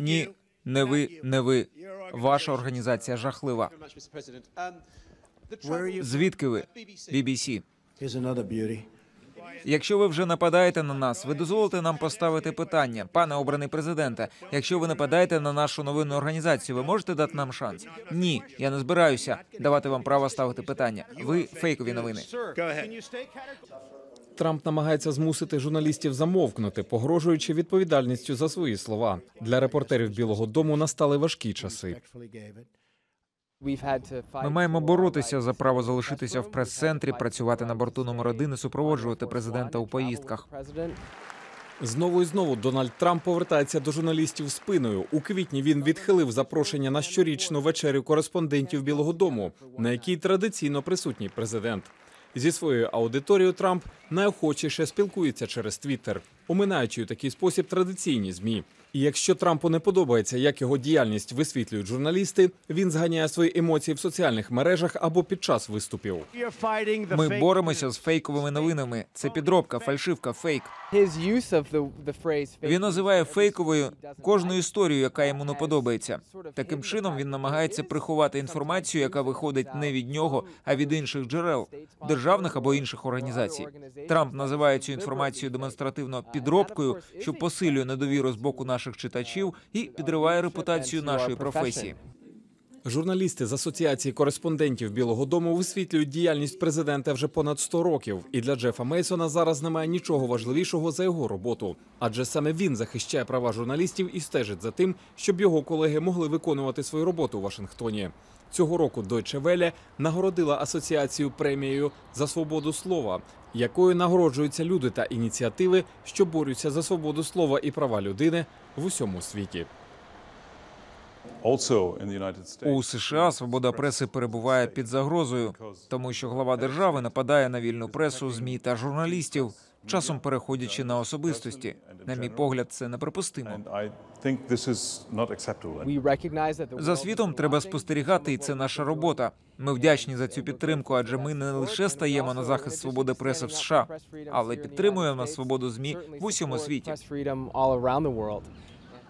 Ні, не ви, не ви. Ваша організація жахлива. Звідки ви? BBC. Якщо ви вже нападаєте на нас, ви дозволите нам поставити питання, пане обраний президенте. Якщо ви нападаєте на нашу новинну організацію, ви можете дати нам шанс? Ні, я не збираюся давати вам право ставити питання. Ви фейкові новини. Трамп намагається змусити журналістів замовкнути, погрожуючи відповідальністю за свої слова. Для репортерів Білого Дому настали важкі часи. Ми маємо боротися за право залишитися в прес-центрі, працювати на борту номер один і супроводжувати президента у поїздках. Знову і знову Дональд Трамп повертається до журналістів спиною. У квітні він відхилив запрошення на щорічну вечерю кореспондентів Білого Дому, на якій традиційно присутній президент. Зі своєю аудиторією Трамп найохочіше спілкується через Твіттер, оминаючи у такий спосіб традиційні змі. І якщо Трампу не подобається, як його діяльність висвітлюють журналісти, він зганяє свої емоції в соціальних мережах або під час виступів. Ми боремося з фейковими новинами. Це підробка, фальшивка, фейк. Він називає фейковою кожну історію, яка йому не подобається. Таким чином він намагається приховати інформацію, яка виходить не від нього, а від інших джерел, державних або інших організацій. Трамп називає цю інформацію демонстративно підробкою, що посилює недовіру з боку наших читачів і підриває репутацію нашої професії. Журналісти з асоціації кореспондентів Білого Дому висвітлюють діяльність президента вже понад 100 років. І для Джефа Мейсона зараз немає нічого важливішого за його роботу, адже саме він захищає права журналістів і стежить за тим, щоб його колеги могли виконувати свою роботу у Вашингтоні. Цього року Deutsche Welle нагородила асоціацію премією за свободу слова, якою нагороджуються люди та ініціативи, що борються за свободу слова і права людини в усьому світі. У США свобода преси перебуває під загрозою, тому що глава держави нападає на вільну пресу, змі та журналістів, часом переходячи на особистості. На мій погляд, це неприпустимо. За світом треба спостерігати, і це наша робота. Ми вдячні за цю підтримку, адже ми не лише стаємо на захист свободи преси в США, але підтримуємо свободу змі в усьому світі.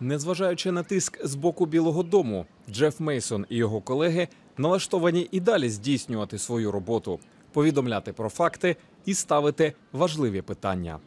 Незважаючи на тиск з боку Білого Дому, Джеф Мейсон і його колеги налаштовані і далі здійснювати свою роботу, повідомляти про факти і ставити важливі питання.